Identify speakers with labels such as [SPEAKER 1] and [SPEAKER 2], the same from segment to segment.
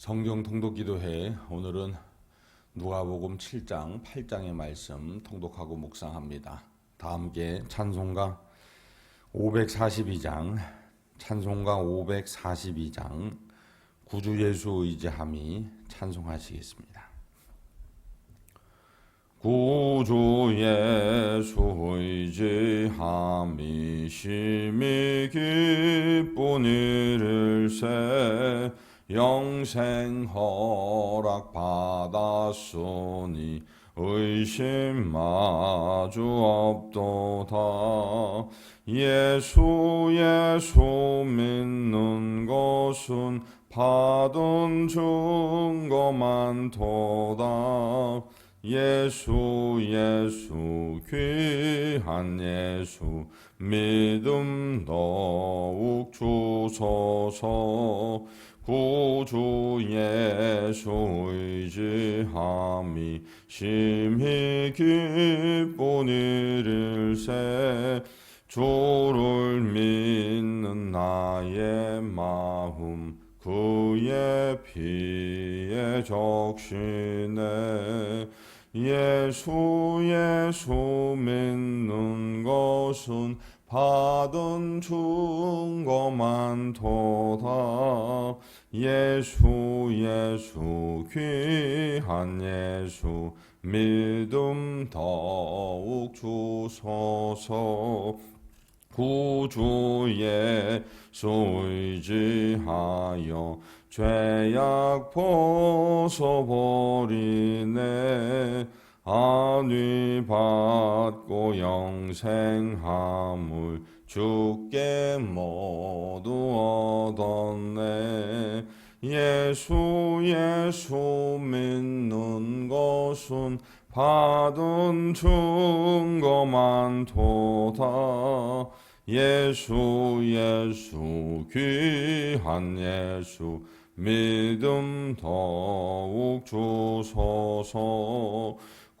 [SPEAKER 1] 성경 통독 기도회 오늘은 누가복음 7장 8장의 말씀 통독하고 묵상합니다. 다 함께 찬송가 542장 찬송가 542장 구주 예수 의지함이 찬송하시겠습니다. 구주 예수 의지함이 심히 기쁜 일일세 영생 허락 받았으니 의심 마주 없도다. 예수 예수 믿는 것은 받은 증거 만 도다. 예수 예수 귀한 예수 믿음 더욱 주소서 구주 예수 의지함이 심히 기쁜 일일세 주를 믿는 나의 마음 그의 피에 적시네 예수 예수 믿는 것은 받은 증거만 도다 예수 예수 귀한 예수 믿음 더욱 주소서. 구주 예수 의지하여 죄악 벗어버리네 안위 받고 영생함을 주께 모두 얻었네. 예수 예수 믿는 것은 받은 증거만 도다. 예수 예수 귀한 예수 믿음 더욱 주소서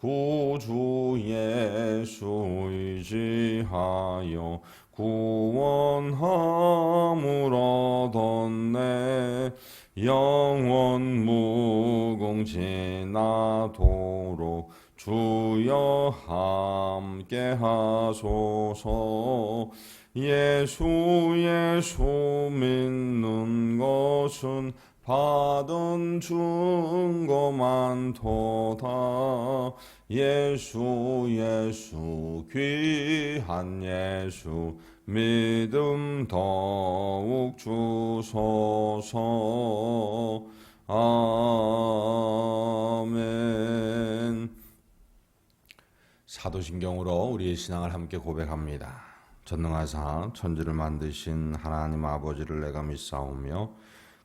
[SPEAKER 1] 구주 예수 의지하여 구원함을 얻었네 영원 무궁지나도록 주여 함께 하소서. 예수 예수 믿는 것은 받은 증거만 도다 예수 예수 귀한 예수 믿음 더욱 주소서 아멘 사도신경으로 우리의 신앙을 함께 고백합니다. 전능하사 천지를 만드신 하나님 아버지를 내가 믿사오며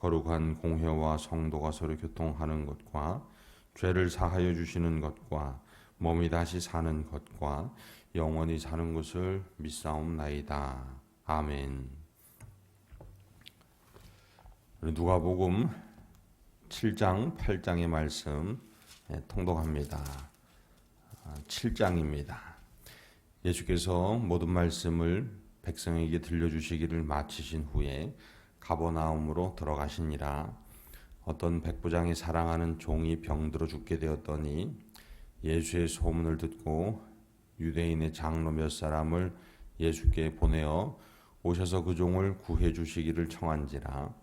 [SPEAKER 1] 거룩한 공회와 성도가 서로 교통하는 것과 죄를 사하여 주시는 것과 몸이 다시 사는 것과 영원히 사는 것을 믿사옵나이다. 아멘. 누가복음 7장 8장의 말씀 예, 통독합니다. 7장입니다. 예수께서 모든 말씀을 백성에게 들려주시기를 마치신 후에 가버나움으로 들어가시니라. 어떤 백부장이 사랑하는 종이 병들어 죽게 되었더니 예수의 소문을 듣고 유대인의 장로 몇 사람을 예수께 보내어 오셔서 그 종을 구해 주시기를 청한지라.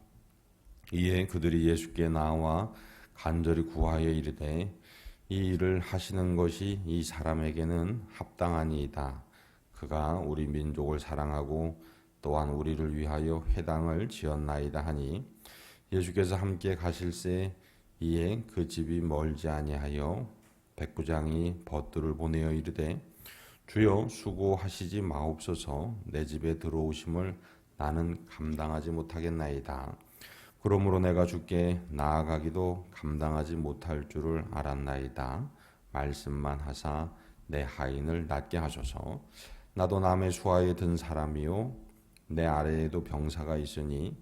[SPEAKER 1] 이에 그들이 예수께 나와 간절히 구하여 이르되 이 일을 하시는 것이 이 사람에게는 합당하니이다. 그가 우리 민족을 사랑하고 또한 우리를 위하여 회당을 지었나이다 하니 예수께서 함께 가실새 이에 그 집이 멀지 아니하여 백부장이 벗들을 보내어 이르되 주여 수고하시지 마옵소서 내 집에 들어오심을 나는 감당하지 못하겠나이다. 그러므로 내가 주께 나아가기도 감당하지 못할 줄을 알았나이다. 말씀만 하사 내 하인을 낫게 하소서. 나도 남의 수하에 든 사람이요 내 아래에도 병사가 있으니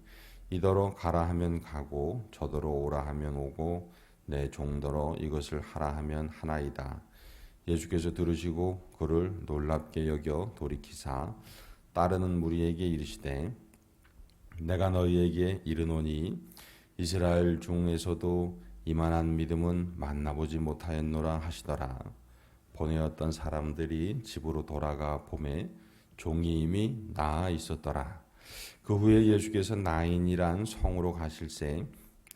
[SPEAKER 1] 이더러 가라 하면 가고 저더러 오라 하면 오고 내 종더러 이것을 하라 하면 하나이다. 예수께서 들으시고 그를 놀랍게 여겨 돌이키사 따르는 무리에게 이르시되 내가 너희에게 이르노니 이스라엘 중에서도 이만한 믿음은 만나보지 못하였노라 하시더라. 보내었던 사람들이 집으로 돌아가 봄에 종이 이미 나아 있었더라. 그 후에 예수께서 나인이란 성으로 가실새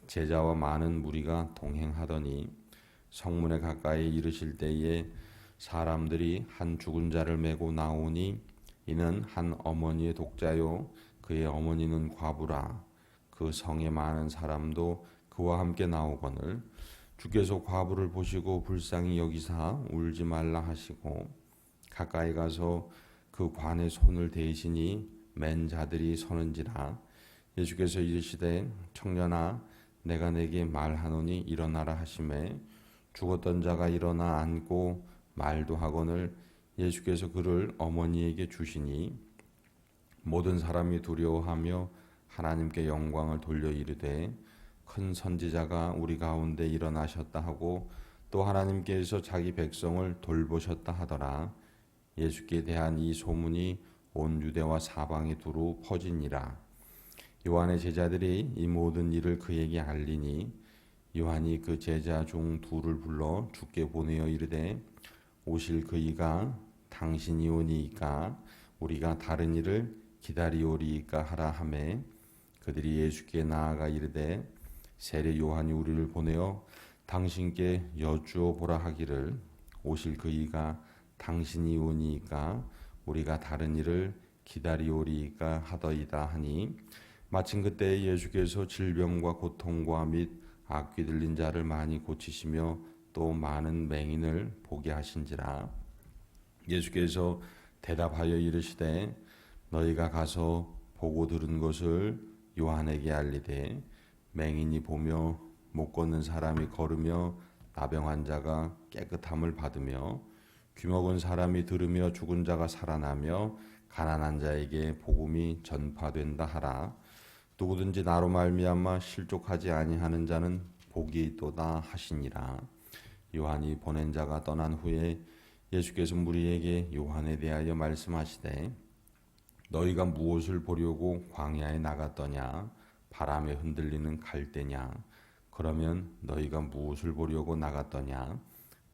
[SPEAKER 1] 제자와 많은 무리가 동행하더니 성문에 가까이 이르실 때에 사람들이 한 죽은 자를 메고 나오니 이는 한 어머니의 독자요 그의 어머니는 과부라 그 성에 많은 사람도 그와 함께 나오거늘 주께서 과부를 보시고 불쌍히 여기사 울지 말라 하시고 가까이 가서 그 관에 손을 대시니 맨 자들이 서는지라. 예수께서 이르시되 청년아 내가 내게 말하노니 일어나라 하심에 죽었던 자가 일어나 앉고 말도 하거늘 예수께서 그를 어머니에게 주시니 모든 사람이 두려워하며 하나님께 영광을 돌려 이르되 큰 선지자가 우리 가운데 일어나셨다 하고 또 하나님께서 자기 백성을 돌보셨다 하더라 예수께 대한 이 소문이 온 유대와 사방에 두루 퍼지니라. 요한의 제자들이 이 모든 일을 그에게 알리니 요한이 그 제자 중 둘을 불러 주께 보내어 이르되 오실 그이가 당신이 오니이까 우리가 다른 일을 기다리오리이까 하라 하매 그들이 예수께 나아가 이르되 세례 요한이 우리를 보내어 당신께 여쭈어 보라 하기를 오실 그이가 당신이 오니이까 우리가 다른 일을 기다리오리이까 하더이다 하니 마침 그때 예수께서 질병과 고통과 및 악귀 들린 자를 많이 고치시며 또 많은 맹인을 보게 하신지라. 예수께서 대답하여 이르시되 너희가 가서 보고 들은 것을 요한에게 알리되 맹인이 보며 못 걷는 사람이 걸으며 나병 환자가 깨끗함을 받으며 귀먹은 사람이 들으며 죽은 자가 살아나며 가난한 자에게 복음이 전파된다 하라. 누구든지 나로 말미암아 실족하지 아니하는 자는 복이 있도다 하시니라. 요한이 보낸 자가 떠난 후에 예수께서 무리에게 요한에 대하여 말씀하시되 너희가 무엇을 보려고 광야에 나갔더냐? 바람에 흔들리는 갈대냐? 그러면 너희가 무엇을 보려고 나갔더냐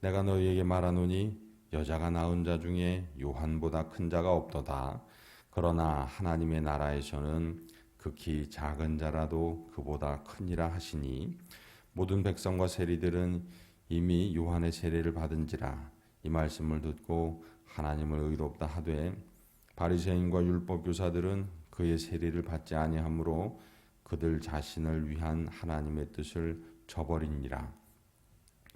[SPEAKER 1] 내가 너희에게 말하노니 여자가 낳은 자 중에 요한보다 큰 자가 없도다. 그러나 하나님의 나라에서는 극히 작은 자라도 그보다 크니라 하시니 모든 백성과 세리들은 이미 요한의 세례를 받은지라 이 말씀을 듣고 하나님을 의롭다 하되 바리새인과 율법 교사들은 그의 세례를 받지 아니하므로 그들 자신을 위한 하나님의 뜻을 저버리니라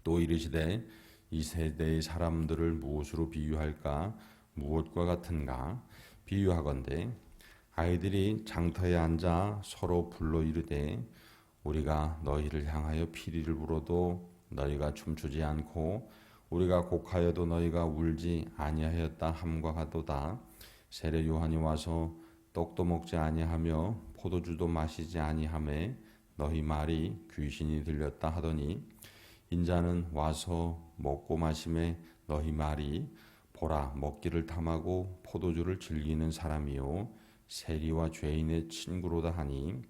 [SPEAKER 1] 또 이르시되 이 세대의 사람들을 무엇으로 비유할까? 무엇과 같은가? 비유하건대 아이들이 장터에 앉아 서로 불러 이르되 우리가 너희를 향하여 피리를 불어도 너희가 춤추지 않고 우리가 곡하여도 너희가 울지 아니하였다 함과 같도다. 세례 요한이 와서 떡도 먹지 아니하며 포도주도 마시지 아니하매 너희 말이 귀신이 들렸다 하더니 인자는 와서 먹고 마심에 너희 말이 보라 먹기를 탐하고 포도주를 즐기는 사람이요 세리와 죄인의 친구로다 하니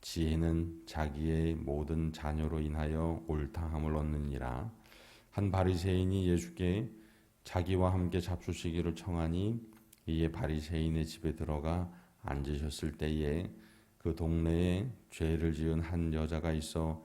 [SPEAKER 1] 지혜는 자기의 모든 자녀로 인하여 옳다함을 얻느니라. 한 바리새인이 예수께 자기와 함께 잡수시기를 청하니 이에 바리새인의 집에 들어가 앉으셨을 때에 그 동네에 죄를 지은 한 여자가 있어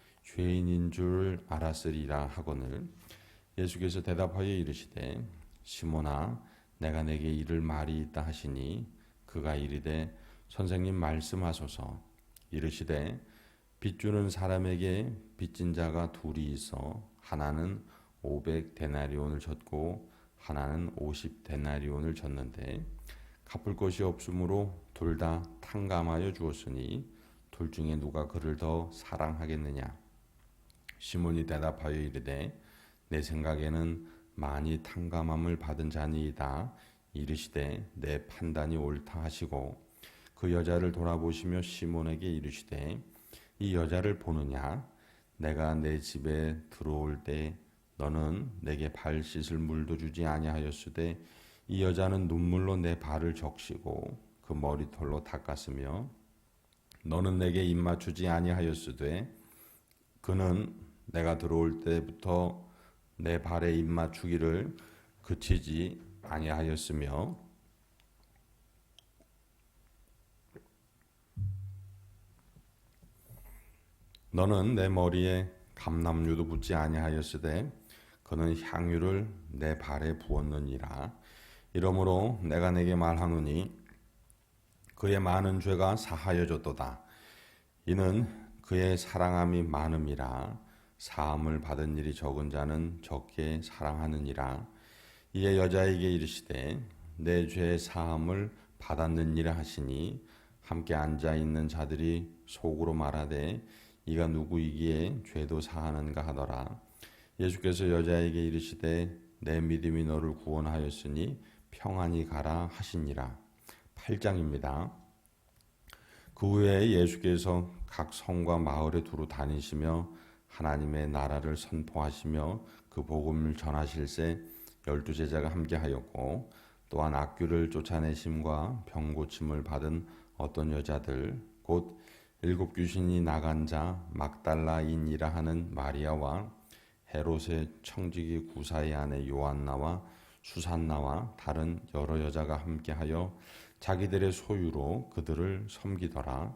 [SPEAKER 1] 죄인인 줄 알았으리라 하거늘 예수께서 대답하여 이르시되 시몬아 내가 내게 이를 말이 있다 하시니 그가 이르되 선생님 말씀하소서. 이르시되 빚 주는 사람에게 빚진 자가 둘이 있어 하나는 500 데나리온을 졌고 하나는 50 데나리온을 졌는데 갚을 것이 없으므로 둘 다 탕감하여 주었으니 둘 중에 누가 그를 더 사랑하겠느냐 시몬이 대답하여 이르되 내 생각에는 많이 탕감함을 받은 자니이다. 이르시되 내 판단이 옳다 하시고 그 여자를 돌아보시며 시몬에게 이르시되 이 여자를 보느냐? 내가 내 집에 들어올 때 너는 내게 발 씻을 물도 주지 아니하였으되 이 여자는 눈물로 내 발을 적시고 그 머리털로 닦았으며 너는 내게 입 맞추지 아니하였으되 그는 내가 들어올 때부터 내 발에 입 맞추기를 그치지 아니하였으며 너는 내 머리에 감남류도 붙지 아니하였으되 그는 향유를 내 발에 부었느니라. 이러므로 내가 내게 말하노니 그의 많은 죄가 사하여졌도다. 이는 그의 사랑함이 많음이라 사함을 받은 일이 적은 자는 적게 사랑하느니라. 이에 여자에게 이르시되 내 죄 사함을 받았느니라 하시니 함께 앉아 있는 자들이 속으로 말하되 이가 누구이기에 죄도 사하는가 하더라. 예수께서 여자에게 이르시되 내 믿음이 너를 구원하였으니 평안히 가라 하시니라. 8장입니다. 그 후에 예수께서 각 성과 마을에 두루 다니시며 하나님의 나라를 선포하시며 그 복음을 전하실세 열두 제자가 함께하였고 또한 악귀를 쫓아내심과 병 고침을 받은 어떤 여자들 곧 일곱 귀신이 나간 자 막달라인이라 하는 마리아와 헤롯의 청지기 구사의 아내 요한나와 수산나와 다른 여러 여자가 함께하여 자기들의 소유로 그들을 섬기더라.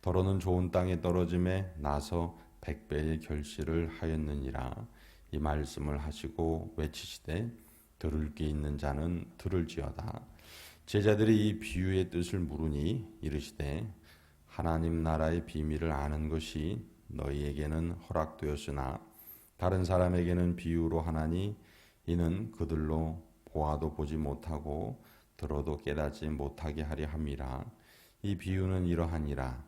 [SPEAKER 1] 더러는 좋은 땅에 떨어짐에 나서 백배의 결실을 하였느니라. 이 말씀을 하시고 외치시되 들을 게 있는 자는 들을지어다. 제자들이 이 비유의 뜻을 물으니 이르시되 하나님 나라의 비밀을 아는 것이 너희에게는 허락되었으나 다른 사람에게는 비유로 하나니 이는 그들로 보아도 보지 못하고 들어도 깨닫지 못하게 하려 함이라. 이 비유는 이러하니라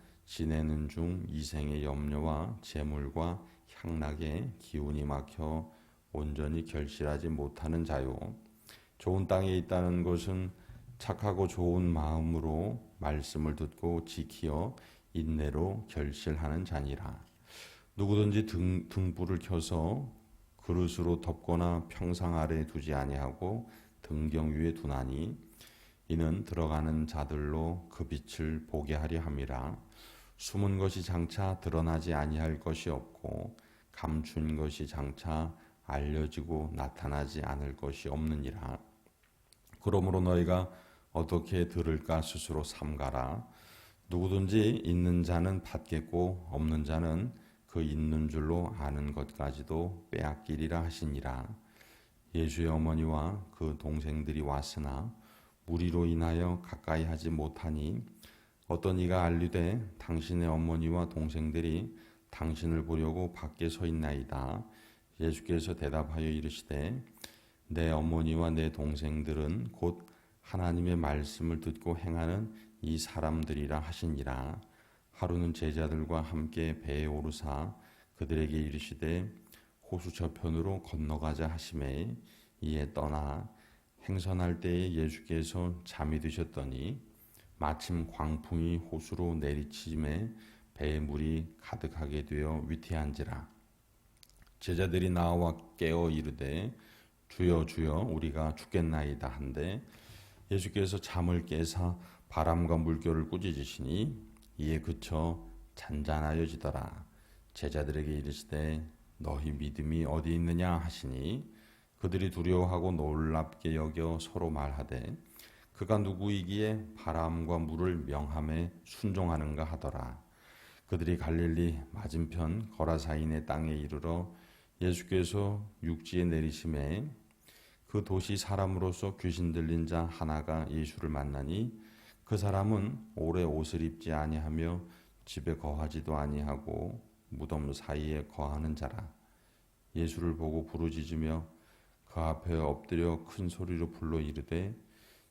[SPEAKER 1] 지내는 중 이생의 염려와 재물과 향락에 기운이 막혀 온전히 결실하지 못하는 자요 좋은 땅에 있다는 것은 착하고 좋은 마음으로 말씀을 듣고 지키어 인내로 결실하는 자니라. 누구든지 등, 등불을 켜서 그릇으로 덮거나 평상 아래 두지 아니하고 등경 위에 두나니 이는 들어가는 자들로 그 빛을 보게 하려 함이라. 숨은 것이 장차 드러나지 아니할 것이 없고 감춘 것이 장차 알려지고 나타나지 않을 것이 없느니라. 그러므로 너희가 어떻게 들을까 스스로 삼가라. 누구든지 있는 자는 받겠고 없는 자는 그 있는 줄로 아는 것까지도 빼앗기리라 하시니라. 예수의 어머니와 그 동생들이 왔으나 무리로 인하여 가까이 하지 못하니 어떤 이가 알리되 당신의 어머니와 동생들이 당신을 보려고 밖에 서 있나이다. 예수께서 대답하여 이르시되 내 어머니와 내 동생들은 곧 하나님의 말씀을 듣고 행하는 이 사람들이라 하시니라. 하루는 제자들과 함께 배에 오르사 그들에게 이르시되 호수 저편으로 건너가자 하심에 이에 떠나 행선할 때에 예수께서 잠이 드셨더니 마침 광풍이 호수로 내리치심에 배에 물이 가득하게 되어 위태한지라. 제자들이 나와 깨어 이르되 주여 주여 우리가 죽겠나이다 한데 예수께서 잠을 깨사 바람과 물결을 꾸짖으시니 이에 그쳐 잔잔하여지더라. 제자들에게 이르시되 너희 믿음이 어디 있느냐 하시니 그들이 두려워하고 놀랍게 여겨 서로 말하되 그가 누구이기에 바람과 물을 명함에 순종하는가 하더라. 그들이 갈릴리 맞은편 거라사인의 땅에 이르러 예수께서 육지에 내리심에 그 도시 사람으로서 귀신 들린 자 하나가 예수를 만나니 그 사람은 오래 옷을 입지 아니하며 집에 거하지도 아니하고 무덤 사이에 거하는 자라. 예수를 보고 부르짖으며 그 앞에 엎드려 큰 소리로 불러 이르되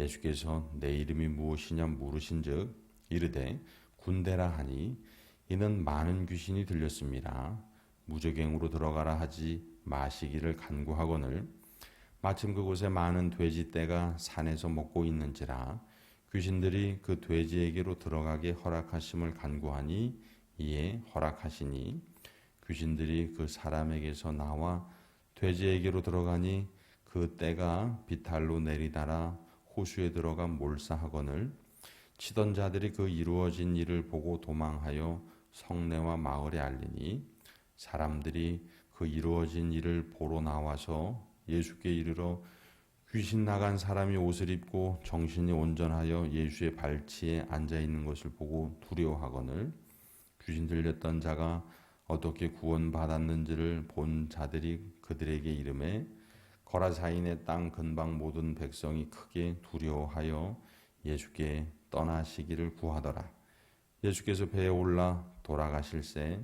[SPEAKER 1] 예수께서 내 이름이 무엇이냐 물으신즉 이르되 군대라 하니 이는 많은 귀신이 들렸습니다. 무저갱으로 들어가라 하지 마시기를 간구하거늘 마침 그곳에 많은 돼지 떼가 산에서 먹고 있는지라 귀신들이 그 돼지에게로 들어가게 허락하심을 간구하니 이에 허락하시니 귀신들이 그 사람에게서 나와 돼지에게로 들어가니 그 때가 비탈로 내리다라 호수에 들어가 몰사하거늘 치던 자들이 그 이루어진 일을 보고 도망하여 성내와 마을에 알리니 사람들이 그 이루어진 일을 보러 나와서 예수께 이르러 귀신 나간 사람이 옷을 입고 정신이 온전하여 예수의 발치에 앉아 있는 것을 보고 두려워하거늘 귀신 들렸던 자가 어떻게 구원받았는지를 본 자들이 그들에게 이름에 거라사인의 땅 근방 모든 백성이 크게 두려워하여 예수께 떠나시기를 구하더라. 예수께서 배에 올라 돌아가실새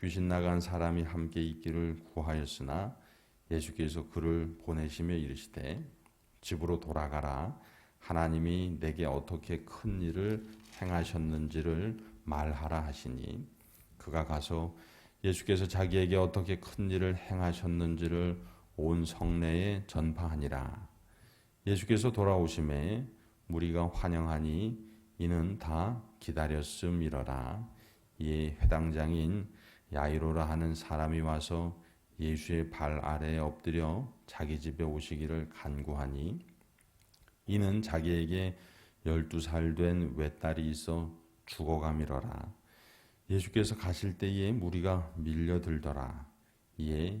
[SPEAKER 1] 귀신 나간 사람이 함께 있기를 구하였으나 예수께서 그를 보내시며 이르시되 집으로 돌아가라 하나님이 내게 어떻게 큰 일을 행하셨는지를 말하라 하시니 그가 가서 예수께서 자기에게 어떻게 큰 일을 행하셨는지를 온 성내에 전파하니라 예수께서 돌아오심에 무리가 환영하니 이는 다 기다렸음이러라 이에 회당장인 야이로라 하는 사람이 와서 예수의 발 아래에 엎드려 자기 집에 오시기를 간구하니 이는 자기에게 열두 살 된 외딸이 있어 죽어감이러라. 예수께서 가실 때에 무리가 밀려들더라. 이에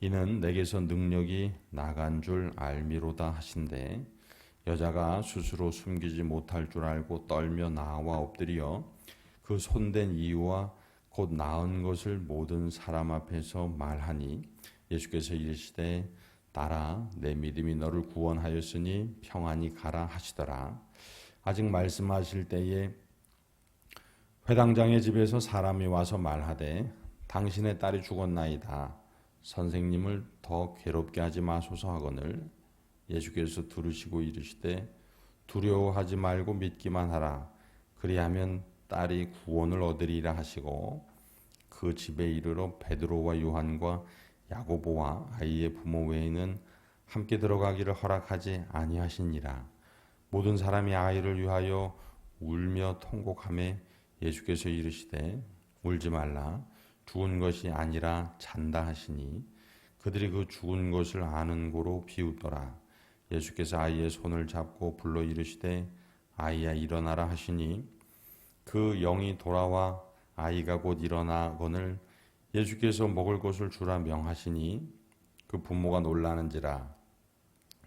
[SPEAKER 1] 이는 내게서 능력이 나간 줄 알미로다 하신대 여자가 스스로 숨기지 못할 줄 알고 떨며 나와 엎드려 그 손댄 이유와 곧 나은 것을 모든 사람 앞에서 말하니 예수께서 이르시되 딸아 내 믿음이 너를 구원하였으니 평안히 가라 하시더라. 아직 말씀하실 때에 회당장의 집에서 사람이 와서 말하되 당신의 딸이 죽었나이다. 선생님을 더 괴롭게 하지 마소서 하거늘 예수께서 들으시고 이르시되 두려워하지 말고 믿기만 하라. 그리하면 딸이 구원을 얻으리라 하시고 그 집에 이르러 베드로와 요한과 야고보와 아이의 부모 외에는 함께 들어가기를 허락하지 아니하시니라. 모든 사람이 아이를 위하여 울며 통곡하며 예수께서 이르시되 울지 말라 죽은 것이 아니라 잔다 하시니 그들이 그 죽은 것을 아는 고로 비웃더라. 예수께서 아이의 손을 잡고 불러 이르시되 아이야 일어나라 하시니 그 영이 돌아와 아이가 곧 일어나거늘 예수께서 먹을 것을 주라 명하시니 그 부모가 놀라는지라.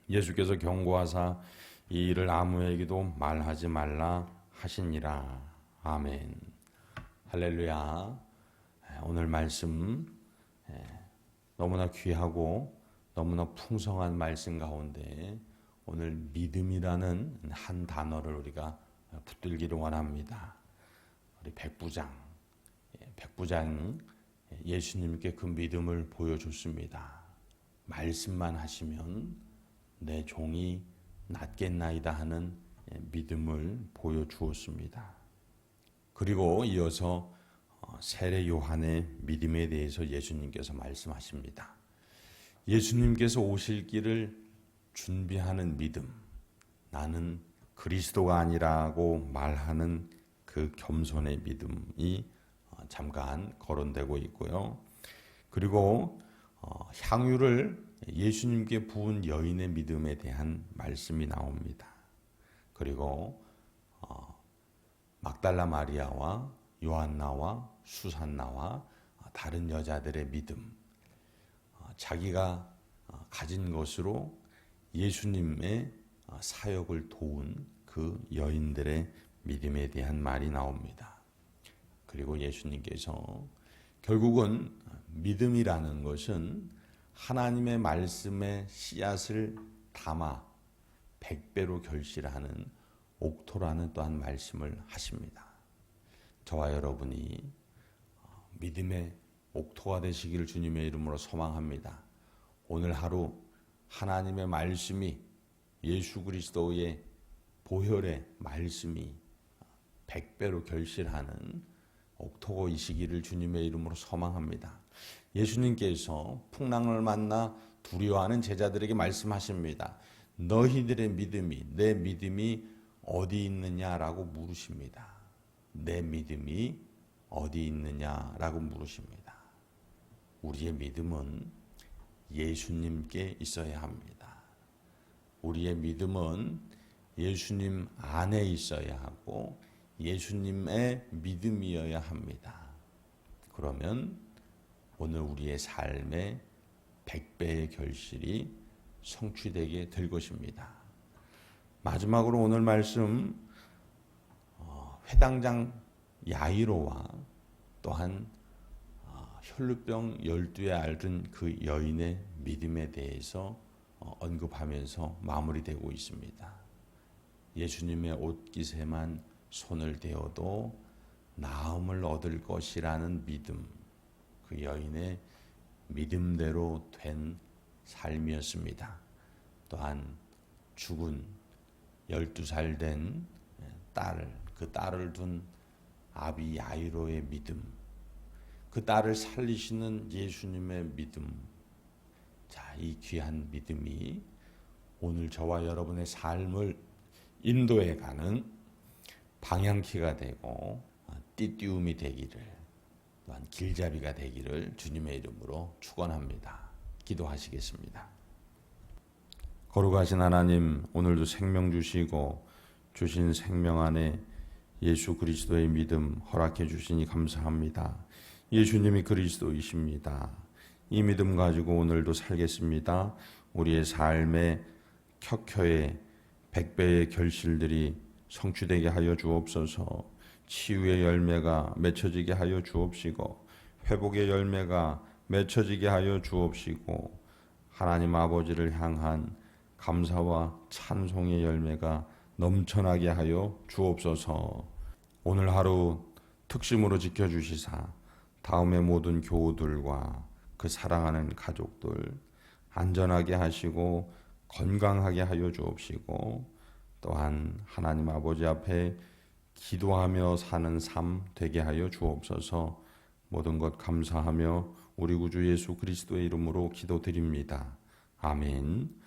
[SPEAKER 1] 예수께서 경고하사 이 일을 아무에게도 말하지 말라 하시니라. 아멘. 할렐루야 오늘 말씀 예, 너무나 귀하고 너무나 풍성한 말씀 가운데 오늘 믿음이라는 한 단어를 우리가 붙들기를 원합니다. 우리 백부장, 예, 백부장 예수님께 그 믿음을 보여줬습니다. 말씀만 하시면 내 종이 낫겠나이다 하는 예, 믿음을 보여주었습니다. 그리고 이어서 어, 세례 요한의 믿음에 대해서 예수님께서 말씀하십니다. 예수님께서 오실 길을 준비하는 믿음, 나는 그리스도가 아니라고 말하는 그 겸손의 믿음이 어, 잠깐 거론되고 있고요. 그리고 어, 향유를 예수님께 부은 여인의 믿음에 대한 말씀이 나옵니다. 그리고 어, 막달라 마리아와 요한나와 수산나와 다른 여자들의 믿음, 자기가 가진 것으로 예수님의 사역을 도운 그 여인들의 믿음에 대한 말이 나옵니다. 그리고 예수님께서 결국은 믿음이라는 것은 하나님의 말씀의 씨앗을 담아 백배로 결실하는 옥토라는 또한 말씀을 하십니다. 저와 여러분이 믿음의 옥토가 되시기를 주님의 이름으로 소망합니다. 오늘 하루 하나님의 말씀이 예수 그리스도의 보혈의 말씀이 백배로 결실하는 옥토고이시기를 주님의 이름으로 소망합니다. 예수님께서 풍랑을 만나 두려워하는 제자들에게 말씀하십니다. 너희들의 믿음이 내 믿음이 어디 있느냐라고 물으십니다. 내 믿음이 어디 있느냐라고 물으십니다. 우리의 믿음은 예수님께 있어야 합니다. 우리의 믿음은 예수님 안에 있어야 하고 예수님의 믿음이어야 합니다. 그러면 오늘 우리의 삶의 백배의 결실이 성취되게 될 것입니다. 마지막으로 오늘 말씀 어, 회당장 야이로와 또한 어, 혈루병 열두에 앓은 그 여인의 믿음에 대해서 어, 언급하면서 마무리되고 있습니다. 예수님의 옷깃에만 손을 대어도 나음을 얻을 것이라는 믿음, 그 여인의 믿음대로 된 삶이었습니다. 또한 죽은 12살 된 딸, 그 딸을 둔 아비 야이로의 믿음, 그 딸을 살리시는 예수님의 믿음. 자, 이 귀한 믿음이 오늘 저와 여러분의 삶을 인도해 가는 방향키가 되고 띠띠움이 되기를 또한 길잡이가 되기를 주님의 이름으로 축원합니다. 기도하시겠습니다. 거룩하신 하나님, 오늘도 생명 주시고 주신 생명 안에 예수 그리스도의 믿음 허락해 주시니 감사합니다. 예수님이 그리스도이십니다. 이 믿음 가지고 오늘도 살겠습니다. 우리의 삶의 켜켜의 백배의 결실들이 성취되게 하여 주옵소서. 치유의 열매가 맺혀지게 하여 주옵시고 회복의 열매가 맺혀지게 하여 주옵시고 하나님 아버지를 향한 감사와 찬송의 열매가 넘쳐나게 하여 주옵소서. 오늘 하루 특심으로 지켜주시사 다음의 모든 교우들과 그 사랑하는 가족들 안전하게 하시고 건강하게 하여 주옵시고 또한 하나님 아버지 앞에 기도하며 사는 삶 되게 하여 주옵소서 모든 것 감사하며 우리 구주 예수 그리스도의 이름으로 기도드립니다. 아멘.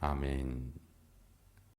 [SPEAKER 1] 아멘.